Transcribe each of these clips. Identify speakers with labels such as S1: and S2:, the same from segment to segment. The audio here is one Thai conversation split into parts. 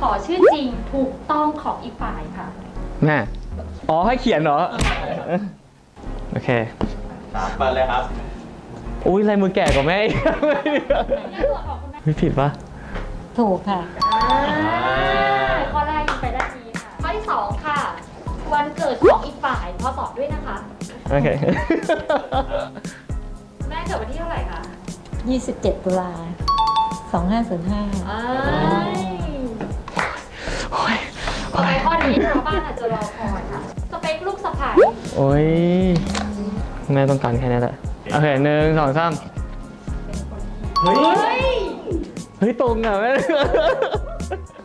S1: ขอชื่อจริงถูกต้องของอีกฝ่ายค่ะ
S2: แม่อ๋อให้เขียนเหรอ โอเค
S3: สามเปิดเลยครับ
S2: อุ้ยลายมือแก่กว่าแม่อีกไม่ผิดปะ
S4: ถูกค่ะ
S1: ข้อแรกยิงไปได้ดีค่ะ ข้อที่สองค่ะ วันเกิดของอีกฝ่ายพอสอบด้วยนะคะ
S2: โอเค
S1: แม่เกิดวันที่เท่าไหร่คะ
S4: 27 ตุลา2505
S1: อ้าย ต่อไปข้อนี้ชาวบ้านอาจจะรอคอยค่ะ สเปคลูกสะใภ้
S2: โอ้ยแม่ต้องการแค่นี้แหละ โอเคหนึ่งสองสาม
S3: เฮ้ย
S1: เฮ้ย
S2: เฮ้ย ตรงอะแม่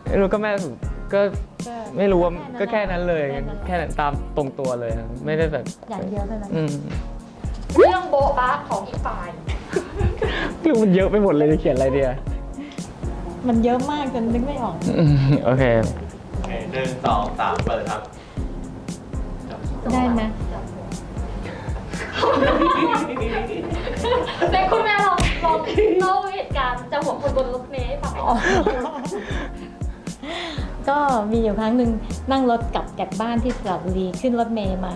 S2: ไม่รู้ก็แม่ก็ไม่รู้ว่าก็แค่นั้นเลย แค่นั้นตามตรงตัวเลยอะไม่ได้แบบ
S4: อย่างเดียวเท่านั้น
S2: อืม
S1: เรื่องโบ๊ะบ้าของอีกฝ่าย
S2: ไม่รู้มันเยอะไปหมดเลยจะเขียนอะไรเดีย
S4: มันเยอะมากจนนึกไม่ออก
S2: อืมโอเค
S3: โอเค หนึ่งสองสามเปิดครับ
S4: ได้ไหม
S1: แต่คุณแม่ลองลองเล่าเหตุการณ์จะหัวคนบนรถเมล์ให้ฟังหน่อย
S4: อ๋อก็มีอยู่ครั้งหนึ่งนั่งรถกลับจากบ้านที่สระบุรีขึ้นรถเมย์มา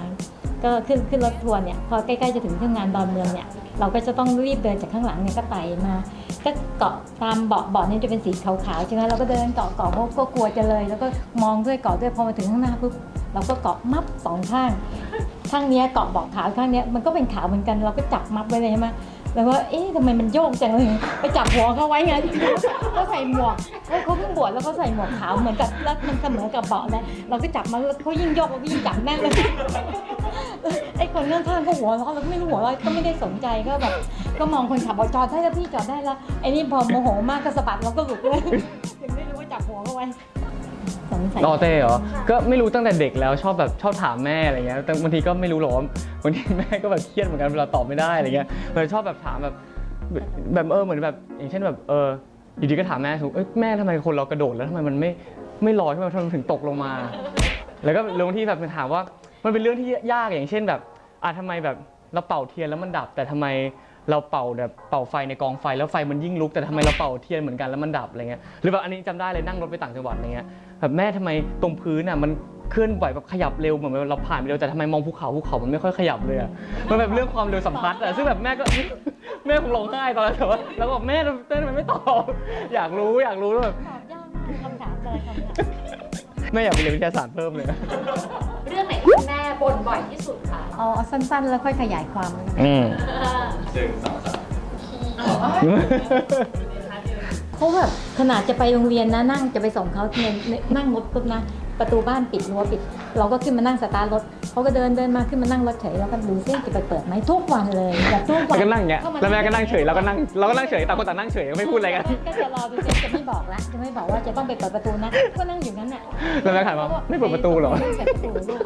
S4: ก็ขึ้นขึ้นรถทัวร์เนี่ย พอใกล้ๆจะถึงที่ทำงานดอนเมืองเนี่ย เราก็จะต้องรีบเดินจากข้างหลังเนี่ยก็ไต่มา ก็เกาะตามเบาะเบาะนี่ยจะเป็นสีขาวๆใช่ไหมเราก็เดินเกาะเกาะเพราะก็กลัวจะเลย แล้วก็มองด้วยเกาะด้วยพอมาถึงข้างหน้าปุ๊บเราก็เกาะมับสองข้างข้างเนี้ยเกาะเบาะขาวข้างเนี้ยมันก็เป็นขาวเหมือนกันเราก็จับมัดไว้เลยใช่ไหมแล้วว่าเอ๊ะทำไมมันโยกจังเลยไปจับหัวเขาไว้ไงก็ใส่หมวกเขาเขาเพิ่งบวชแล้วเขาใส่หมวกขาวเหมือนกับแล้วมันเสมอกับเบาะเลยเราก็จับมาแล้วเขายิ่งโยกเราก็ยิ่งจับแน่นเลย ไอ้คนข้างๆก็หัวเราะเราก็ไม่รู้หัวเราะก็ไม่ได้สนใจก็แบบ ก็มองคนขับบอกจอดได้แล้วพี่จอดได้แล้วไอ้นี่พอโมโหมากก็สะบัดเราก็หลุดเลยถึงได้รู้ว่าจับหัวเขาไว้สงสัย
S2: รอเต้เหรอ ก็ไม่รู้ตั้งแต่เด็กแล้วชอบแบบชอบถามแม่อะไรเงี้ย แต่บางทีก็ไม่รู้หรอกว่าบางทีแม่ก็แบบเครียดเหมือนกันเวลาตอบไม่ได้อะไรเงี้ยเลยชอบแบบถามแบบแบบเออเหมือนแบบ อย่างเช่นแบบเอออยู่ดีก็ถามแม่ถูกเอ้ยแม่ทำไมคนเรากระโดดแล้วทำไมมันไม่ไม่ลอยทำไมมันถึงตกลงมา แล้วก็เรื่องที่แบบถามว่า มันเป็นเรื่องที่ยากอย่างเช่นแบบอะทำไมแบบเราเป่าเทียนแล้วมันดับ แต่ทำไมเราเป่าแบบเป่าไฟในกองไฟแล้วไฟมันยิ่งลุกแต่ทำไมเราเป่าเทียนเหมือนกันแล้วมันดับอะไรเงี้ยหรือแบบอันนี้จำได้เลยนั่งรถไปต่างจังหวัดอะไรเงี้ยแบบแม่ทำไมตรงพื้นอะมันเคลื่อนไหวแบบขยับเร็วเหมือนเราผ่านไปเร็วแต่ทำไมมองภูเขาภูเขามันไม่ค่อยขยับเลยอะมันแบบเรื่องความเร็วสัมพัทธ์อะซึ่งแบบแม่ก็ แม่คงร้องไห้ตอนนั้นแต่ว่าแล้วก็บอกแม่เต้นทำไมไม่ตอบอยากรู้อยากรู้แล้วแบบ
S4: ตอบยากมากคำถามแต่ละคำถาม
S2: แม่อยากไปเรียนวิทยาศาสตร์เพิ่มเลย
S1: เรื่องไหนที่คุณแม่ บ่นบ่อยที่สุดคะ
S4: เอาเอาสั้นๆ แล้วค่อยขยายความแล้วกัน
S2: อืม
S3: หนึ่งสองสาม
S4: เขาแบบขนาดจะไปโรงเรียนนะนั่งจะไปส่งเขาเนี่ยนั่งรถปุ๊บนะ ประตูบ้านปิดรั้วปิด เราก็ขึ้นมานั่งสตาร์ทรถ เขาก็เดินเดินมาขึ้นมานั่งรถเฉยแล้วก็ดูซิจะไปเปิดไหมทุกวันเลยแบบทุกวั
S2: แล้ว
S4: น
S2: ก็นั่งอย่างเงี้ย
S4: ข้าา
S2: แล้วแม่ก็นั่งเฉยเราก็นั่งเราก็นั่งเฉยต่างคนต่างนั่งเฉยก็ไม่พูดอะไรกัน
S4: ก็จะรอดูซิจะไม่บอกละจะไม่บอกว่าจะต้องไปเปิดประตูนะก็นั่งอยู่นั้นน่ะ
S2: แล้วแม่ถามว่าไม่เปิดประตูเหรอ
S4: ไม่เปิดประตูลูก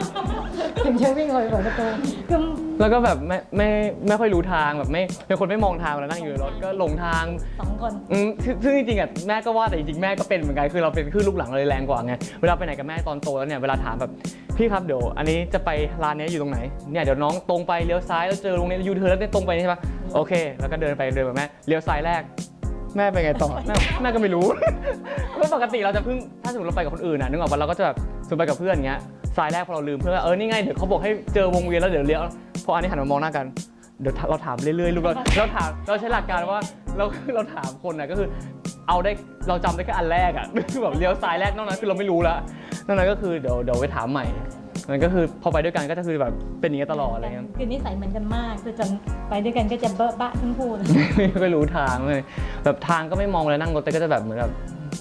S4: ถึงจะวิ่งเลยเปิดประตูคือ
S2: แล้วก็แบบไม่ไม่ไม่ค่อยรู้ทางแบบไม่เป็นคนไม่มองทางเวลานั่งอยู่ในรถก็หลงทาง
S4: สองคน
S2: อืมซึ่งซึ่งจริงๆอะแม่ก็ว่าแต่จริงๆแม่ก็เป็นเหมือนกันคือเราเป็นขึ้นลูกหลังเราเลยแรงกว่าไงเวลาไปไหนกับแม่ตอนโตแล้วเนี่ยเวลาถามแบบ พี่ครับเดี๋ยวอันนี้จะไปร้านนี้อยู่ตรงไหนเนี่ยเดี๋ยวน้องตรงไปเลี้ยวซ้ายแล้วเจอโรงเรียนยูเทิร์นแล้วเนี่ยตรงไปนี่ใช่ปะโอเค แล้วก็เดินไปเดินกับแม่เลี้ยวซ้ายแรก แม่ไปไงต่อแม่แม่ก็ไม่รู้ เพราะปกติเราจะเพิ่งถ้าสมมติเราไปกับคนอื่นอะนึกออกปะเราก็จะแบบสมมติไปกับเพื่อนอย่างเงี้ยซ้ายแรกพอเราลืมเพื่อนว่าเออนี่ไงเดี๋ยวเขาบอกให้เจอวงเวียนแล้วเดี๋ยวเลี้ยวพออันนี้หันมามองหน้ากันเดี๋ยวเราถามเรื่อยๆลูกเราเราถามเราใช้หลักการว่าเราเราถามคนอะก็คือ เอาได้เราจำได้แค่อันแรกอะคือแบบเลี้ยวซ้ายแรกนอกนั้นคือเราไม่รู้แล้ว นอกนั้นก็คือเดี๋ยวเดี๋ยวไปถามใหม่มันก็คือพอไปด้วยกันก็จะคือแบบเป็นอย่างนี้ยตลอดอะไรเงี้ย
S4: คือนิสัยเหมือนกันมากคือจนไปด้วยกันก็จะเบอะบะทั้งคู่เลย
S2: ไม่ค่อยรู้ทางเลยแบบทางก็ไม่มองเลยนั่งรถแต่ก็จะแบบเหมือนแบบ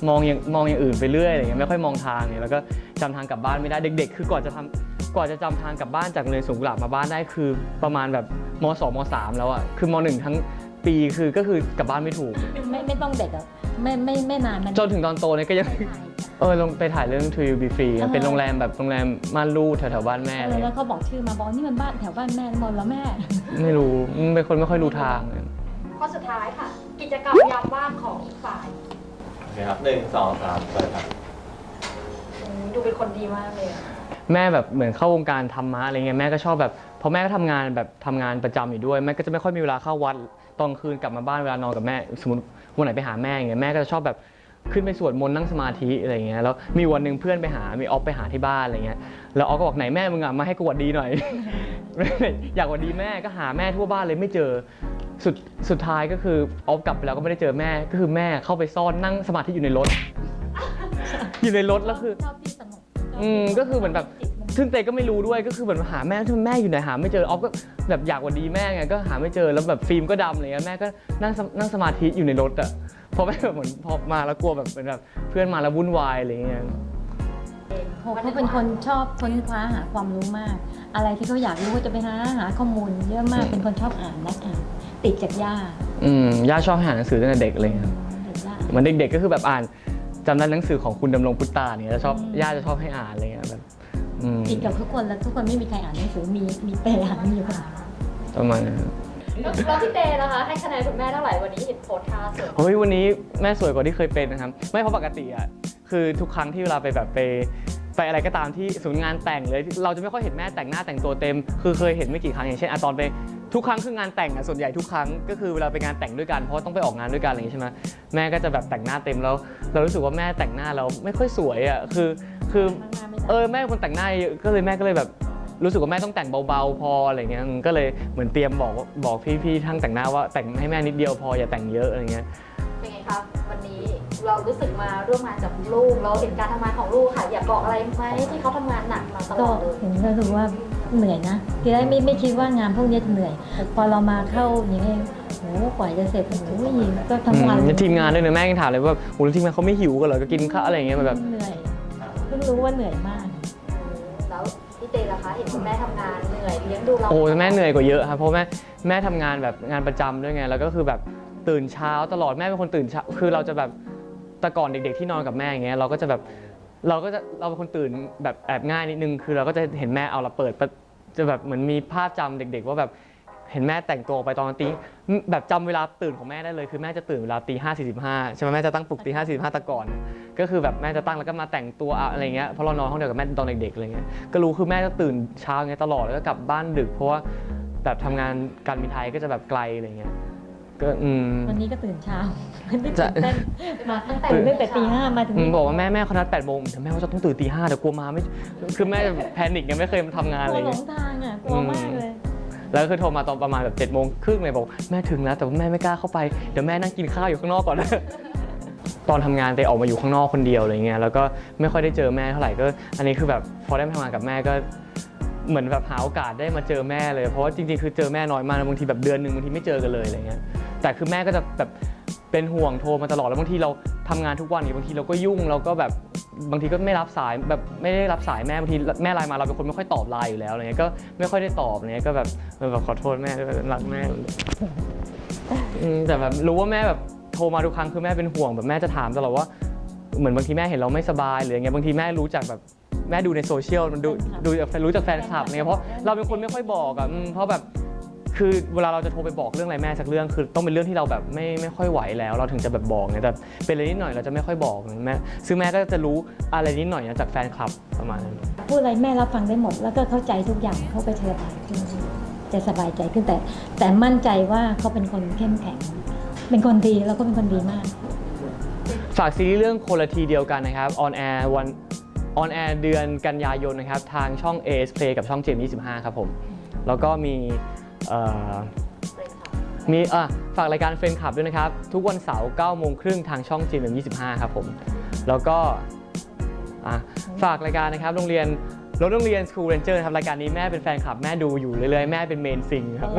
S2: มองอย่างมองอย่างอื่นไปเรื่อยอะไรเงี้ยไม่ค่อยมองทางเนี่ยแล้วก็จำทางกลับบ้านไม่ได้เด็ก ๆ คือก่อนจะทำก่อนจะจำทางกลับบ้านจากโรงเรียนสูงกุหลาบมาบ้านได้คือประมาณแบบมสองมสามแล้วอะคือมหนึ่งทั้งปีคือก็คือกลับบ้านไม่ถูก
S4: ไม่ไม่ต้องเด็กอะไม่ไม่ไม่นานมัน
S2: จนถึงตอนโตเนี่ยก็ยัง
S4: ถ่าย
S2: เออลงไปถ่ายเรื่อง To You Be Free อะ
S4: อ่า
S2: เป็นโรงแรมแบบโรงแรมม่านรูดแถวๆบ้านแม่
S4: เอ
S2: อะไร
S4: อแล้
S2: เงี้
S4: วยเขาบอกชื่อมาบอกนี่มันบ้านแถวบ้านแม่หมดแล้วแม่
S2: ไม่รู้เป็นคนไม่ค่อยรู้ทาง
S1: ข้อสุดท้ายค่ะ กิจกรรมยามว่างของอีกฝ่าย
S3: โอเคครับหนึ่งสองสามเปิดครับ
S1: อืมดูเป็นคนดีมากเลยอะ
S2: แม่แบบเหมือนเข้าวงการธรรมะอะไรเงี้ยแม่ก็ชอบแบบพอแม่ก็ทำงานแบบทำงานประจำอยู่ด้วยแม่ก็จะไม่ค่อยมีเวลาเข้าวัดตอนคืนกลับมาบ้านเวลานอนกับแม่ สมมติวันไหนไปหาแม่อย่างเงี้ยแม่ก็จะชอบแบบ ขึ้นไปสวดมนต์นั่งสมาธิอะไรเงี้ยแล้วมีวันหนึ่งเพื่อนไปหามีออฟไปหาที่บ้านอะไรเงี้ยแล้วออฟก็บอกไหนแม่มึงอะมาให้กูหวัดดีหน่อย อยากหวัดดีแม่ก็หาแม่ทั่วบ้านเลยไม่เจอสุดสุดท้ายก็คือออฟกลับไปแล้วก็ไม่ได้เจอแม่ก็คือแม่เข้าไปซ่อนนั่งสมาธิอยู่ในรถ อยู่ในรถแล้วคือ
S4: ชอบที่สงบ
S2: อืมก็คือเหมือนแบบ ซึ่งเตก็ไม่รู้ด้วยก็คือเหมือนหาแม่ที่แม่อยู่ไหนหาไม่เจอออฟก็แบบอยากหวันดีแม่ไงก็หาไม่เจอแล้วแบบฟิล์มก็ดำอะไรเงี้ยแม่ก็นั่งสนั่งสมาธิอยู่ในรถอะ เพราะแม่แบบเหมือนพอมาแล้วกลัวแบบเป็นแบบเพื่อนมาแล้ววุ่นวายอะไรเงี้ย
S4: เขาเขาเป็นคนชอบค้นคว้าหาความรู้มาก อะไรที่เขาอยากรู้ก็จะไปหาหาข้อมูล เยอะมากเป็นคนชอบอ่านนักอ่านติดจากย่า
S2: อืมย่าชอบให้อ่านหนังสือตั้งแต่เด็กเลยครับ
S4: ติดย่า
S2: เหมือนเด็กๆก็คือแบบอ่านจำได้หนังสือของคุณดำรงพุตตาเนี่ยจะชอบ
S4: อืม
S2: ย่าจะชอบให้อ่านอะไรเงี้ยแบบอืม
S4: ติดกับทุกคนแล้วทุกคนไม่มีใครอ่านหนังสือมีมีแต่อ่านอยู่คนเดียว
S2: ประมาณนั้นครับ
S1: แล้วพี่เตนะคะให้คะแนนคุณแม่เท่าไหร่วันนี้เห็นโพสท่าสวย
S2: เฮ้ยวันนี้แม่สวยกว่าที่เคยเป็นนะครับ ไม่เพราะปกติอะคือทุกครั้งที่เวลาไปแบบไปไปอะไรก็ตามที่ศูนย์งานแต่งเลย เราจะไม่ค่อยเห็นแม่แต่งหน้าแต่งตัวเต็ม คือเคยเห็นไม่กี่ครั้งอย่างเช่นอะตอนไปทุกครั้งคืองานแต่งอะส่วนใหญ่ทุกครั้งก็คือเวลาไปงานแต่งด้วยกันเพราะต้องไปออกงานด้วยกันอะไรอย่างงี้ใช่ไหมแม่ก็จะแบบแต่งหน้าเต็มแล้ว เรารู้สึกว่าแม่แต่งหน้าเราไม่ค่อยสวยอะคือคือเออแม่คนแต่งหน้าเยอะก็เลยแม่ก็เลยแบบ รู้สึกว่าแม่ต้องแต่งเบาๆพออะไรเงี้ยอืมก็เลยเหมือนเตรียมบอกว่าบอกพี่ๆทั้งแต่งหน้าว่าแต่งให้แม่นิดเดียวพออย่าแต่งเยอะอะไรเงี้ย
S1: เป็นไงคะวันนี้เรารู้สึกมาร่วมงานกับลูกเราเห็นการทำงานของลูกค่ะ อยากบอกอะไรไหมที่เขาทำงานหนักมาตล
S4: ก็
S1: อดเลย
S4: เห็นก็รู้ว่าเหนื่อยนะทีแรกไม่ไม่คิดว่างานพวกนี้จะเหนื่อย พอเรามาเข้าอย่างนี้โอ้กว่าจะเสร็จโอ้ยก็ทั้งวัน
S2: อืมทีมงานด้วยนะแม่ยังถามเลยว่าโอ้แล้วทีมงานเขาไม่หิวกันเหรอก็กินข้าวอะไรอย่างเงี้ยมันแบบ
S4: เหนื่อยเพิ่งรู้ว่าเหนื่อยมาก
S1: เตล่ะคะ เห็นคุณแม่ทำงานเหนื่อยเลี้ยงดูเรา
S2: โอ้แม่เหนื่อยกว่าเยอะครับเพราะแม่แม่ทำงานแบบงานประจำด้วยไง แล้วก็คือแบบตื่นเช้าตลอดแม่เป็นคนตื่นเช้าคือเราจะแบบแต่ก่อนเด็ก ๆ ที่นอนกับแม่อย่างเงี้ยเราก็จะแบบเราก็จะเราเป็นคนตื่นแบบแอบง่ายนิดนึงคือเราก็จะเห็นแม่เอาระเปิดประจะแบบเหมือนมีภาพจำเด็ก ๆ ว่าแบบ เห็นแม่แต่งตัวไปตอนตีแบบจำเวลาตื่นของแม่ได้เลย คือแม่จะตื่นเวลาตีห้าสี่สิบห้าใช่ไหมแม่จะตั้งปลุกตีห้าสี่สิบห้าแต่ก่อน ก็คือแบบแม่จะตั้งแล้วก็มาแต่งตัวอะไรเงี้ยเพราะเรานอนห้องเดียวกับแม่ตอนเด็กๆอะไรเงี้ยก็รู้คือแม่จะตื่นเช้าเงี้ยตลอดแล้วก็กลับบ้านดึก เพราะว่าแบบทำงานการบินไทยก็จะแบบไกลอะไรเงี้ยก็อืม
S4: วันนี้ก็ตื่นเช้าไม่ตื่น
S2: จะ
S4: เต้น
S1: มาตั้งแต่
S4: ตื่นตั้งแต่ตีห้ามาถึง
S2: อืมบอกว่าแม่แม่เขานัดแปดโมงแต่แม่ว่าจะต้องตื่นตีห้าแต่กลัวมาไม่คือแม่แพนิคไงไม่เคยทำงาน
S4: ก
S2: อะ
S4: ลั
S2: ไร
S4: วหล
S2: เงี้
S4: ง
S2: ย
S4: ทางอะกลัวมากเลย
S2: แล้วคือโทรมาตอนประมาณแบบเจ็ดโมงครึ่งเลยบอกแม่ถึงแล้วแต่ว่าแม่ไม่กล้าเข้าไปเดี๋ยวแม่นั่งกินข้าวอยู่ข้างนอกก่อนตอนทำงานเตออกมาอยู่ข้างนอกคนเดียวอะไรเงี้ยแล้วก็ไม่ค่อยได้เจอแม่เท่าไหร่ก็ อันนี้คือแบบพอได้มาทำงานกับแม่ก็เหมือนแบบหาโอกาสได้มาเจอแม่เลยเพราะว่าจริงๆคือเจอแม่น้อยมากบางทีแบบเดือนหนึ่งบางทีไม่เจอกันเลยอะไรเงี้ยแต่คือแม่ก็จะแบบเป็นห่วงโทรมาตลอดแล้วบางทีเราทำงานทุกวันเนี่ยบางทีเราก็ยุ่งเราก็แบบ บางทีก็ไม่รับสายแบบไม่ได้รับสายแม่บางทีแม่ไลน์มาเราเป็นคนไม่ค่อยตอบไลน์อยู่แล้วอะไรเงี้ยก็ไม่ค่อยได้ตอบอะไรเงี้ยก็แบบเออแบบขอโทษแม่ด้วยรักแม่อืมแต่แบบรู้ว่าแม่แบบโทรมาทุกครั้งคือแม่เป็นห่วงแบบแม่จะถามตลอดว่า เหมือนบางทีแม่เห็นเราไม่สบายหรืออย่างเงี้ยบางทีแม่รู้จากแบบแม่ดูในโซเชียลมันดูดูจากรู้จากแฟนคลับเนี่ยเพราะเราเป็นคนไม่ค่อยบอกอะเพราะแบบ คือเวลาเราจะโทรไปบอกเรื่องอะไรแม่สักเรื่อง คือต้องเป็นเรื่องที่เราแบบไม่ไม่ค่อยไหวแล้ว เราถึงจะแบบบอกไงแต่เป็นอะไรนิดหน่อยเราจะไม่ค่อยบอกแม่ซึ่งแม่ก็จะรู้อะไรนิดหน่อยนะจากแฟนคลับประมาณนั้น
S4: พูดอะไรแม่รับฟังได้หมด แล้วก็เข้าใจทุกอย่างเขาก็จะสบายขึ้นจะสบายใจขึ้นแต่ แต่มั่นใจว่าเขาเป็นคนเข้มแข็ง เป็นคนดีแล้วก็เป็นคนดีมาก
S2: ฝากซีรีส์เรื่องคนละทีเดียวกันนะครับออนแอร์วันออนแอร์เดือนกันยายนนะครับ ทางช่อง AS Play กับช่องเจม25ครับผม แล้วก็มี เอ่อมีอะฝากรายการเฟรนคลับด้วยนะครับ ทุกวันเสาร์9โมงครึ่งทางช่องเจม25ครับผม แล้วก็อะฝากรายการนะครับโรงเรียน รถโรงเรียน School Ranger นะครับรายการนี้แม่เป็นแฟนคลับแม่ดูอยู่เรื่อยๆ แม่เป็นเมนซิงครับ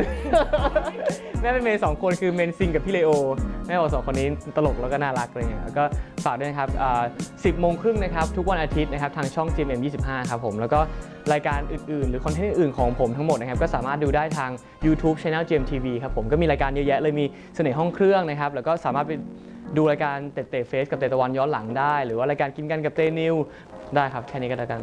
S2: แม่เป็นเมนสองคนคือเมนซิงกับพี่เลโอ แม่บอกสองคนนี้ตลกแล้วก็น่ารักอะไรเงี้ยแล้วก็ฝากด้วยนะครับอ่า10โมงครึ่งนะครับ ทุกวันอาทิตย์นะครับ ทางช่อง GMM 25 ครับผม แล้วก็รายการอื่นๆ หรือคอนเทนต์อื่นๆของผมทั้งหมดนะครับ ก็สามารถดูได้ทาง YouTube Channel GMTV ครับผมก็มีรายการเยอะแยะเลยมีเสน่ห์ห้องเครื่องนะครับแล้วก็สามารถไปดูรายการเตะเตะเฟสกับเตะตะวันย้อนหลังได้ หรือว่ารายการกินกันกับเตนิวได้ครับแค่นี้ก็แล้วกัน